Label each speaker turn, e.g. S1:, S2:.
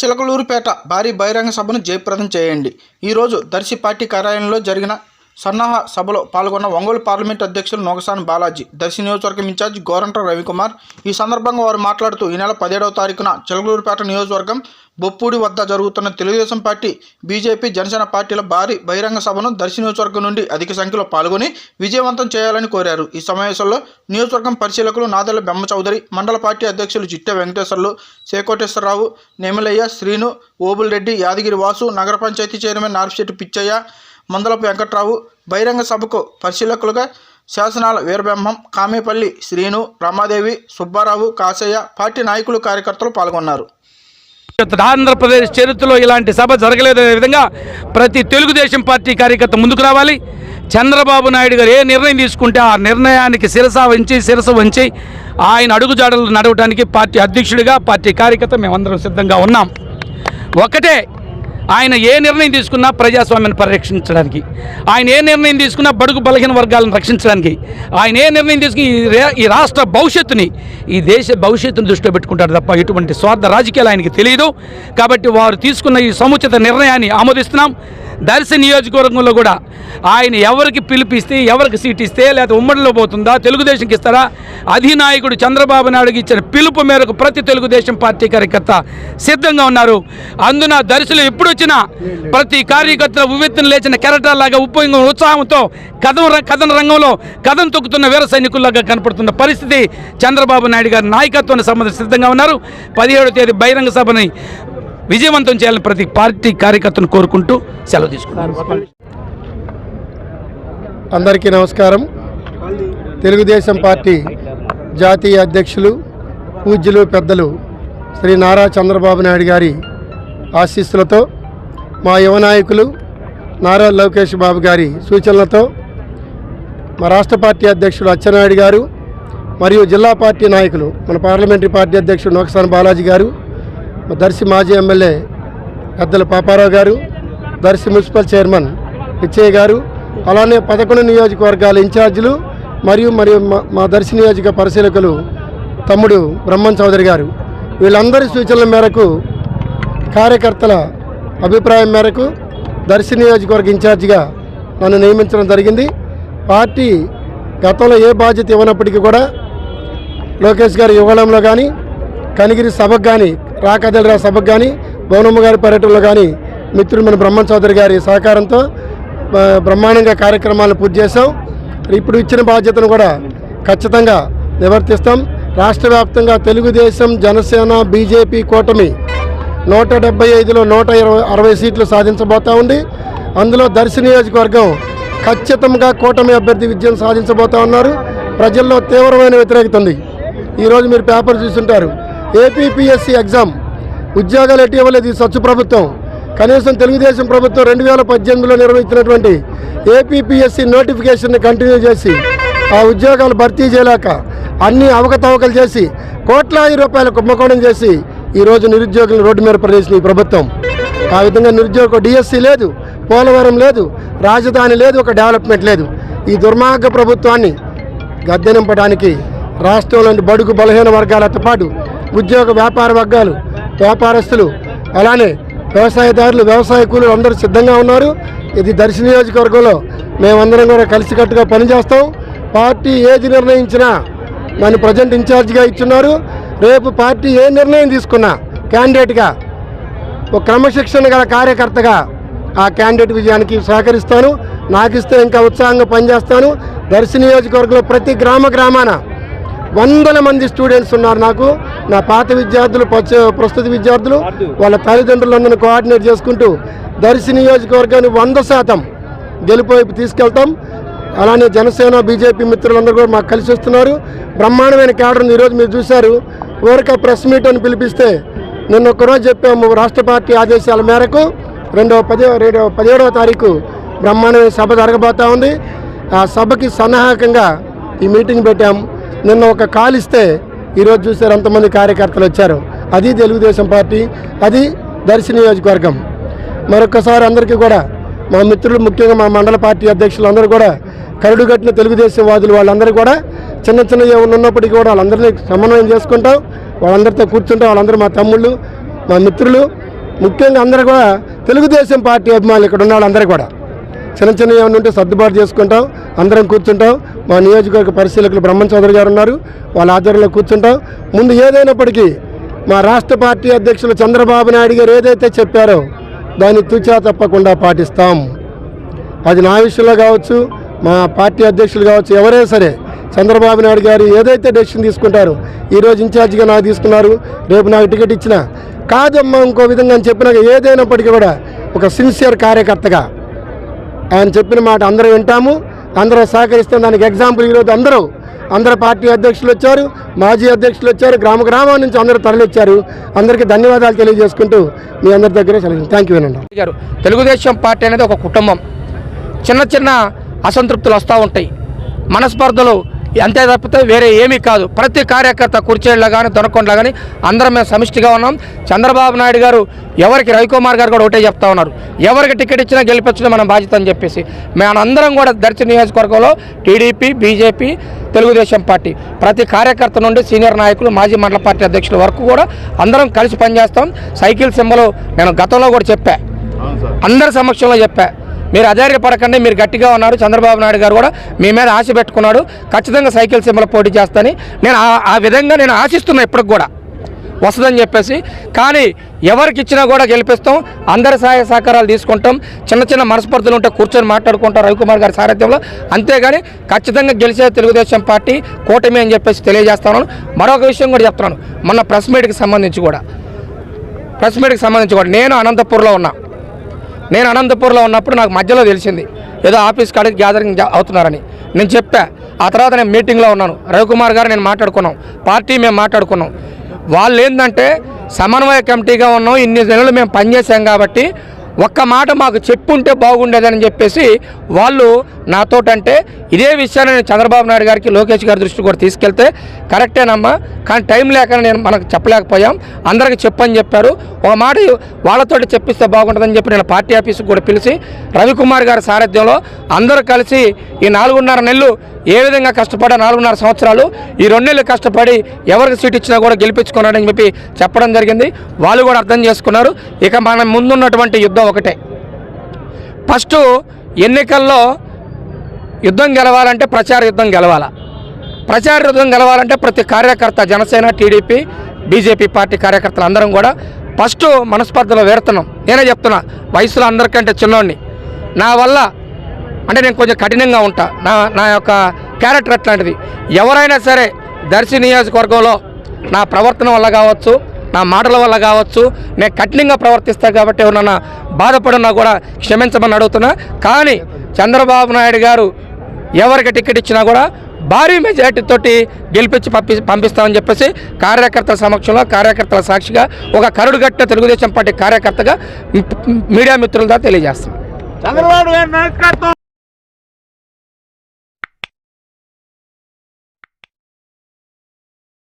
S1: చిలకలూరుపేట భారీ బహిరంగ సభను జయప్రదం చేయండి. ఈరోజు దర్శి పార్టీ కార్యాలయంలో జరిగిన సన్నాహ సభలో పాల్గొన్న ఒంగోలు పార్లమెంట్ అధ్యక్షులు నోగసాని బాలాజీ దర్శి నియోజకవర్గం ఇన్ఛార్జి గోరంట రవికుమార్. ఈ సందర్భంగా వారు మాట్లాడుతూ ఈ నెల పదిహేడవ తారీఖున చిలకలూరుపేట నియోజకవర్గం బొప్పూడి వద్ద జరుగుతున్న తెలుగుదేశం పార్టీ బీజేపీ జనసేన పార్టీల భారీ బహిరంగ సభను దర్శి నియోజకవర్గం నుండి అధిక సంఖ్యలో పాల్గొని విజయవంతం చేయాలని కోరారు. ఈ సమావేశంలో నియోజకవర్గం పరిశీలకులు నాదెళ్ళ బెమ్మ చౌదరి మండల పార్టీ అధ్యక్షులు చిట్టె వెంకటేశ్వర్లు సేకోటేశ్వరరావు నెమిలయ్య శ్రీను ఓబుల్ రెడ్డి యాదగిరి వాసు నగర పంచాయతీ చైర్మన్ నార్పిశెట్టి పిచ్చయ్య మందలపు వెంకట్రావు బహిరంగ సభకు పరిశీలకులుగా శాసనాల వీరబ్రహ్మం కామేపల్లి శ్రీను రమాదేవి సుబ్బారావు కాశయ్య పార్టీ నాయకులు కార్యకర్తలు పాల్గొన్నారు.
S2: ఆంధ్రప్రదేశ్ చరిత్రలో ఇలాంటి సభ జరగలేదనే విధంగా ప్రతి తెలుగుదేశం పార్టీ కార్యకర్త ముందుకు రావాలి. చంద్రబాబు నాయుడు గారు ఏ నిర్ణయం తీసుకుంటే ఆ నిర్ణయానికి శిరస వంచి శిరస వంచి ఆయన అడుగుజాడలు నడవడానికి పార్టీ అధ్యక్షుడిగా పార్టీ కార్యకర్త మేమందరం సిద్ధంగా ఉన్నాం. ఒకటే ఆయన ఏ నిర్ణయం తీసుకున్నా ప్రజాస్వామ్యాన్ని పరిరక్షించడానికి. ఆయన ఏ నిర్ణయం తీసుకున్నా బడుగు బలహీన వర్గాలను రక్షించడానికి. ఆయన ఏ నిర్ణయం తీసుకుని ఈ రాష్ట్ర భవిష్యత్తుని ఈ దేశ భవిష్యత్తును దృష్టిలో పెట్టుకుంటారు తప్ప ఎటువంటి స్వార్థ రాజకీయాలు ఆయనకి తెలియదు. కాబట్టి వారు తీసుకున్న ఈ సముచిత నిర్ణయాన్ని ఆమోదిస్తున్నాం. దర్శి నియోజకవర్గంలో కూడా ఆయన ఎవరికి పిలిపిస్తే ఎవరికి సీట్ ఇస్తే లేకపోతే ఉమ్మడిలో పోతుందా తెలుగుదేశంకి ఇస్తారా? అధినాయకుడు చంద్రబాబు నాయుడుకి ఇచ్చిన పిలుపు మేరకు ప్రతి తెలుగుదేశం పార్టీ కార్యకర్త సిద్ధంగా ఉన్నారు. అందున దర్శులు ఎప్పుడొచ్చినా ప్రతి కార్యకర్త ఉవ్వెత్తున లేచిన కెరటాలాగా ఉప్పొంగ ఉత్సాహంతో కథం ర- కథన రంగంలో కథం తొక్కుతున్న వీర సైనికుల్లాగా కనపడుతున్న పరిస్థితి చంద్రబాబు నాయుడు గారి నాయకత్వాన్ని సంబంధించి సిద్ధంగా ఉన్నారు. పదిహేడో తేదీ బహిరంగ సభని విజయవంతం చేయాలని ప్రతి పార్టీ కార్యకర్తను కోరుకుంటూ సెలవు తీసుకున్నారు
S3: అందరికీ నమస్కారం. తెలుగుదేశం పార్టీ జాతీయ అధ్యక్షులు పూజ్యులు పెద్దలు శ్రీ నారా చంద్రబాబు నాయుడు గారి ఆశీస్సులతో మా యువ నాయకులు నారా లోకేష్ బాబు గారి సూచనలతో మా రాష్ట్ర పార్టీ అధ్యక్షుడు అచ్చెన్నాయుడు గారు మరియు జిల్లా పార్టీ నాయకులు మన పార్లమెంటరీ పార్టీ అధ్యక్షుడు నోకసాని బాలాజీ గారు దర్శి మాజీ ఎమ్మెల్యే పెద్దల పాపారావు గారు దర్శి మున్సిపల్ చైర్మన్ పిచ్చయ్య గారు అలానే పదకొండు నియోజకవర్గాల ఇన్ఛార్జీలు మరియు మరియు మా- మా దర్శి నియోజక పరిశీలకులు తమ్ముడు బ్రహ్మన్ చౌదరి గారు. వీళ్ళందరి సూచనల మేరకు కార్యకర్తల అభిప్రాయం మేరకు దర్శి నియోజకవర్గ ఇన్ఛార్జిగా నన్ను నియమించడం జరిగింది. పార్టీ గతంలో ఏ బాధ్యత ఇవ్వనప్పటికీ కూడా లోకేష్ గారి ఇవ్వడంలో కానీ కనిగిరి సభకు కానీ రాకదలరా సభకు కానీ భవనమ్మ గారి పర్యటనలో కానీ మిత్రుడు మన బ్రహ్మం చౌదరి గారి సహకారంతో బ్రహ్మాండంగా కార్యక్రమాలను పూర్తి చేశాం. ఇప్పుడు ఇచ్చిన బాధ్యతను కూడా ఖచ్చితంగా నివర్తిస్తాం. రాష్ట్ర వ్యాప్తంగా తెలుగుదేశం జనసేన బీజేపీ కూటమి నూట డెబ్బై ఐదులో నూట ఇరవై అరవై సీట్లు సాధించబోతా ఉంది. అందులో దర్శి నియోజకవర్గం ఖచ్చితంగా కూటమి అభ్యర్థి విజయం సాధించబోతా ఉన్నారు. ప్రజల్లో తీవ్రమైన వ్యతిరేకత ఉంది. ఈరోజు మీరు పేపర్ చూస్తుంటారు ఏపీపీఎస్సీ ఎగ్జామ్ ఉద్యోగాలు ఎట్టి ఇవ్వలేదు ఈ సచ్చు ప్రభుత్వం. కనీసం తెలుగుదేశం ప్రభుత్వం రెండు వేల పద్దెనిమిదిలో నిర్వహించినటువంటి ఏపీపీఎస్సీ నోటిఫికేషన్ని కంటిన్యూ చేసి ఆ ఉద్యోగాలు భర్తీ చేయలేక అన్ని అవకతవకలు చేసి కోట్లాది రూపాయల కుంభకోణం చేసి ఈరోజు నిరుద్యోగులను రోడ్డు మీద ప్రవేశించిన ఈ ప్రభుత్వం. ఆ విధంగా నిరుద్యోగ డిఎస్సీ లేదు పోలవరం లేదు రాజధాని లేదు ఒక డెవలప్మెంట్ లేదు. ఈ దుర్మార్గ ప్రభుత్వాన్ని గద్దెనింపడానికి రాష్ట్రంలోని బడుగు బలహీన వర్గాలతో పాటు ఉద్యోగ వ్యాపార వర్గాలు వ్యాపారస్తులు అలానే వ్యవసాయదారులు వ్యవసాయ కూలీలు అందరూ సిద్ధంగా ఉన్నారు. ఇది దర్శి నియోజకవర్గంలో మేమందరం కూడా కలిసికట్టుగా పనిచేస్తాం. పార్టీ ఏది నిర్ణయించినా నన్ను ప్రజెంట్ ఇన్ఛార్జిగా ఇచ్చున్నారు. రేపు పార్టీ ఏ నిర్ణయం తీసుకున్నా క్యాండిడేట్గా ఒక క్రమశిక్షణ గల కార్యకర్తగా ఆ క్యాండిడేట్ విజయానికి సహకరిస్తాను. నాకు ఇస్తే ఇంకా ఉత్సాహంగా పనిచేస్తాను. దర్శి నియోజకవర్గంలో ప్రతి గ్రామ గ్రామాన వందల మంది స్టూడెంట్స్ ఉన్నారు నాకు. నా పాత విద్యార్థులు ప్రస్తుత విద్యార్థులు వాళ్ళ తల్లిదండ్రులందరినీ కోఆర్డినేట్ చేసుకుంటూ దర్శి నియోజకవర్గాన్ని వంద శాతం గెలుపు వైపు తీసుకెళ్తాం. అలానే జనసేన బీజేపీ మిత్రులందరూ కూడా మాకు కలిసి వస్తున్నారు. బ్రహ్మాండమైన క్యాడర్ ఉంది. ఈరోజు మీరు చూశారు. ఊరిక ప్రెస్ మీట్ అని పిలిపిస్తే నిన్న ఒక్కరోజు చెప్పాము రాష్ట్ర పార్టీ ఆదేశాల మేరకు. రెండవ పది రెండవ పదిహేడవ తారీఖు బ్రహ్మాండమైన సభ జరగబోతా ఉంది. ఆ సభకి సన్నాహకంగా ఈ మీటింగ్ పెట్టాం. నిన్న ఒక కాల్ ఇస్తే ఈరోజు చూసారు అంతమంది కార్యకర్తలు వచ్చారు. అది తెలుగుదేశం పార్టీ అది దర్శి నియోజకవర్గం. మరొకసారి అందరికీ కూడా మా మిత్రులు ముఖ్యంగా మా మండల పార్టీ అధ్యక్షులు అందరూ కూడా కరుడుగట్టిన తెలుగుదేశం వాదులు వాళ్ళందరూ కూడా చిన్న చిన్న ఉన్నప్పటికీ కూడా వాళ్ళందరినీ సమన్వయం చేసుకుంటాం. వాళ్ళందరితో కూర్చుంటాం. వాళ్ళందరూ మా తమ్ముళ్ళు మా మిత్రులు ముఖ్యంగా అందరూ కూడా తెలుగుదేశం పార్టీ అభిమానులు ఇక్కడ ఉన్న వాళ్ళందరూ కూడా. చిన్న చిన్న ఏమైనా ఉంటే సర్దుబాటు చేసుకుంటాం. అందరం కూర్చుంటాం. మా నియోజకవర్గ పరిశీలకులు బ్రహ్మం చౌదరి గారు ఉన్నారు. వాళ్ళ ఆధ్వర్యంలో కూర్చుంటాం. ముందు ఏదైనప్పటికీ మా రాష్ట్ర పార్టీ అధ్యక్షులు చంద్రబాబు నాయుడు గారు ఏదైతే చెప్పారో దాన్ని తూచా తప్పకుండా పాటిస్తాం. అది నా విషయంలో కావచ్చు మా పార్టీ అధ్యక్షులు కావచ్చు ఎవరైనా సరే చంద్రబాబు నాయుడు గారు ఏదైతే డెసిషన్ తీసుకుంటారో ఈరోజు ఇన్ఛార్జిగా నాకు తీసుకున్నారు. రేపు నాకు టికెట్ ఇచ్చిన కాదమ్మా ఇంకో విధంగా అని చెప్పినాక ఏదైనప్పటికీ కూడా ఒక సిన్సియర్ కార్యకర్తగా ఆయన చెప్పిన మాట అందరూ వింటాము అందరూ సహకరిస్తే. దానికి ఎగ్జాంపుల్ ఈరోజు అందరూ అందరు పార్టీ అధ్యక్షులు వచ్చారు మాజీ అధ్యక్షులు వచ్చారు గ్రామ గ్రామం నుంచి అందరూ తరలిచ్చారు. అందరికీ ధన్యవాదాలు తెలియజేసుకుంటూ మీ అందరి దగ్గరే సెలవు థ్యాంక్ యూ వినండి.
S4: గారు తెలుగుదేశం పార్టీ అనేది ఒక కుటుంబం. చిన్న చిన్న అసంతృప్తులు వస్తూ ఉంటాయి. మనస్పర్ధలు అంతే తప్పితే వేరే ఏమీ కాదు. ప్రతి కార్యకర్త కుర్చేళ్ళ కానీ దొనకొండలో కానీ అందరం మేము సమిష్టిగా ఉన్నాం. చంద్రబాబు నాయుడు గారు ఎవరికి రవికుమార్ గారు కూడా ఒకటే చెప్తా ఉన్నారు. ఎవరికి టికెట్ ఇచ్చినా గెలిపించడం మన బాధ్యత అని చెప్పేసి. మేమందరం కూడా దర్శి నియోజకవర్గంలో టీడీపీ బీజేపీ తెలుగుదేశం పార్టీ ప్రతి కార్యకర్త నుండి సీనియర్ నాయకులు మాజీ మండల పార్టీ అధ్యక్షుల వరకు కూడా అందరం కలిసి పనిచేస్తాం. సైకిల్ సింబల్ నేను గతంలో కూడా చెప్పా. అందరి సమక్షంలో చెప్పా. మీరు అధైర్యపడకండి మీరు గట్టిగా ఉన్నారు. చంద్రబాబు నాయుడు గారు కూడా మీ మీద ఆశ పెట్టుకున్నాడు. ఖచ్చితంగా సైకిల్ సింబల్ పోటీ చేస్తాని నేను ఆ- ఆ విధంగా నేను ఆశిస్తున్నా ఇప్పటికి కూడా. వస్తుందని చెప్పేసి. కానీ ఎవరికి ఇచ్చినా కూడా గెలిపిస్తాం. అందరి సహాయ సహకారాలు తీసుకుంటాం. చిన్న చిన్న మనస్పర్ధలు ఉంటే కూర్చొని మాట్లాడుకుంటాం రవికుమార్ గారి సారథ్యంలో. అంతేగాని ఖచ్చితంగా గెలిచే తెలుగుదేశం పార్టీ కూటమి అని చెప్పేసి తెలియజేస్తాను. మరొక విషయం కూడా చెప్తున్నాను. మొన్న ప్రెస్ మీట్కి సంబంధించి కూడా. ప్రెస్ మీట్కి సంబంధించి కూడా. నేను అనంతపూర్లో ఉన్నా. నేను అనంతపూర్లో ఉన్నప్పుడు నాకు మధ్యలో తెలిసింది ఏదో ఆఫీస్ కాడికి గ్యాదరింగ్ అవుతున్నారని. నేను చెప్పా ఆ తర్వాత నేను మీటింగ్లో ఉన్నాను. రవికుమార్ గారు నేను మాట్లాడుకున్నాం. పార్టీ మేము మాట్లాడుకున్నాం. వాళ్ళు ఏంటంటే సమన్వయ కమిటీగా ఉన్నాం ఇన్ని నెలలు మేము పనిచేసాం కాబట్టి ఒక్క మాట మాకు చెప్పుంటే బాగుండేదని చెప్పేసి వాళ్ళు నాతోటంటే ఇదే విషయాన్ని నేను చంద్రబాబు నాయుడు గారికి లోకేష్ గారి దృష్టి కూడా తీసుకెళ్తే కరెక్టేనమ్మా కానీ టైం లేక నేను మనకు చెప్పలేకపోయాం. అందరికి చెప్పని చెప్పారు. ఒక మాట వాళ్ళతోటి చెప్పిస్తే బాగుంటుందని చెప్పి నేను పార్టీ ఆఫీస్కి కూడా పిలిచి రవికుమార్ గారి సారథ్యంలో అందరూ కలిసి ఈ నాలుగున్నర నెలలు ఏ విధంగా కష్టపడా నాలుగున్నర సంవత్సరాలు ఈ రెండు నెలలు కష్టపడి ఎవరికి సీట్ ఇచ్చినా కూడా గెలిపించుకున్నాడని చెప్పి చెప్పడం జరిగింది. వాళ్ళు కూడా అర్థం చేసుకున్నారు. ఇక మన ముందున్నటువంటి యుద్ధం ఒకటే. ఫస్ట్ ఎన్నికల్లో యుద్ధం గెలవాలంటే ప్రచార యుద్ధం గెలవాల? ప్రచార యుద్ధం గెలవాలంటే ప్రతి కార్యకర్త జనసేన టీడీపీ బీజేపీ పార్టీ కార్యకర్తలు అందరం కూడా ఫస్ట్ మనస్పర్ధలో వేరుతున్నాం. నేనే చెప్తున్నా వయసులో అందరికంటే చిన్నోడిని. నా వల్ల అంటే నేను కొంచెం కఠినంగా ఉంటా. నా నా యొక్క క్యారెక్టర్ అట్లాంటిది ఎవరైనా సరే దర్శి నియోజకవర్గంలో నా ప్రవర్తన వల్ల కావచ్చు నా మాటల వల్ల కావచ్చు నేను కఠినంగా ప్రవర్తిస్తా కాబట్టి ఎవరన్నా బాధపడున్నా కూడా క్షమించమని అడుగుతున్నా. కానీ చంద్రబాబు నాయుడు గారు ఎవరికి టికెట్ ఇచ్చినా కూడా భారీ మెజార్టీ తోటి గెలిపించి పంపి పంపిస్తామని చెప్పేసి కార్యకర్తల సమక్షంలో కార్యకర్తల సాక్షిగా ఒక కరుడుగట్ట తెలుగుదేశం పార్టీ కార్యకర్తగా మీడియా మిత్రులతో తెలియజేస్తాం.